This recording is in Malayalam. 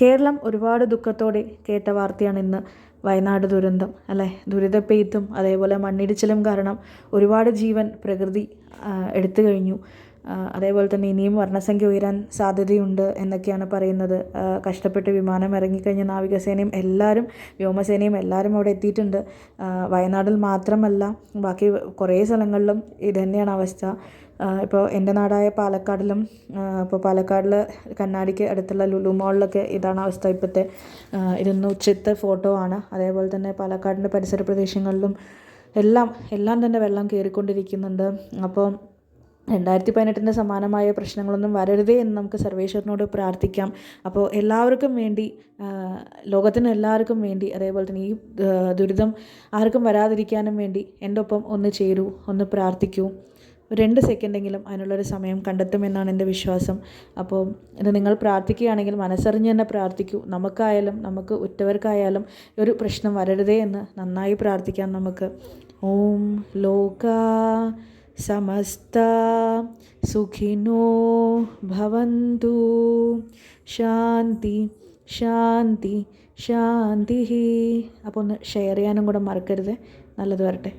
കേരളം ഒരുപാട് ദുഃഖത്തോടെ കേട്ട വാർത്തയാണ് ഇന്ന് വയനാട് ദുരന്തം അല്ലേ? ദുരിതപ്പെയ്ത്തും അതേപോലെ മണ്ണിടിച്ചിലും കാരണം ഒരുപാട് ജീവൻ പ്രകൃതി എടുത്തു കഴിഞ്ഞു. അതേപോലെ തന്നെ ഇനിയും വർണസംഖ്യ ഉയരാൻ സാധ്യതയുണ്ട് എന്നൊക്കെയാണ് പറയുന്നത്. കഷ്ടപ്പെട്ട് വിമാനം ഇറങ്ങിക്കഴിഞ്ഞ നാവികസേനയും എല്ലാവരും വ്യോമസേനയും എല്ലാവരും അവിടെ എത്തിയിട്ടുണ്ട്. വയനാടിൽ മാത്രമല്ല ബാക്കി കുറേ സ്ഥലങ്ങളിലും ഇത് തന്നെയാണ് അവസ്ഥ. ഇപ്പോൾ എന്റെ നാടായ പാലക്കാടിലും ഇപ്പോൾ പാലക്കാടിൽ കണ്ണാടിക്ക് അടുത്തുള്ള ലുലു മോളിലൊക്കെ ഇതാണ് അവസ്ഥ ഇപ്പോഴത്തെ. ഇതൊന്ന് ഉച്ചത്തെ ഫോട്ടോ ആണ്. അതേപോലെ തന്നെ പാലക്കാടിന്റെ പരിസര പ്രദേശങ്ങളിലും എല്ലാം എല്ലാം തന്നെ വെള്ളം കയറിക്കൊണ്ടിരിക്കുന്നുണ്ട്. അപ്പോൾ രണ്ടായിരത്തി പതിനെട്ടിന് സമാനമായ പ്രശ്നങ്ങളൊന്നും വരരുതേ എന്ന് നമുക്ക് സർവേശ്വരനോട് പ്രാർത്ഥിക്കാം. അപ്പോൾ എല്ലാവർക്കും വേണ്ടി ലോകത്തിന് എല്ലാവർക്കും വേണ്ടി അതേപോലെ തന്നെ ഈ ദുരിതം ആർക്കും വരാതിരിക്കാനും വേണ്ടി എന്റെ ഒപ്പം ഒന്ന് ചേരൂ ഒന്ന് പ്രാർത്ഥിക്കൂ. രണ്ട് സെക്കൻഡെങ്കിലും അതിനുള്ളൊരു സമയം കണ്ടെത്തുമെന്നാണ് എന്റെ വിശ്വാസം. അപ്പോൾ ഇത് നിങ്ങൾ പ്രാർത്ഥിക്കുകയാണെങ്കിൽ മനസ്സറിഞ്ഞ് തന്നെ പ്രാർത്ഥിക്കൂ. നമുക്കായാലും നമുക്ക് ഉറ്റവർക്കായാലും ഒരു പ്രശ്നം വരരുതേ എന്ന് നന്നായി പ്രാർത്ഥിക്കാം നമുക്ക്. ഓം ലോക സമസ്ത സുഖിനോ ഭവന്തു ശാന്തി ശാന്തി ശാന്തി അപ്പോൾ ഒന്ന് ഷെയർ ചെയ്യാനും കൂടെ മറക്കരുത്. നല്ലത് വരട്ടെ.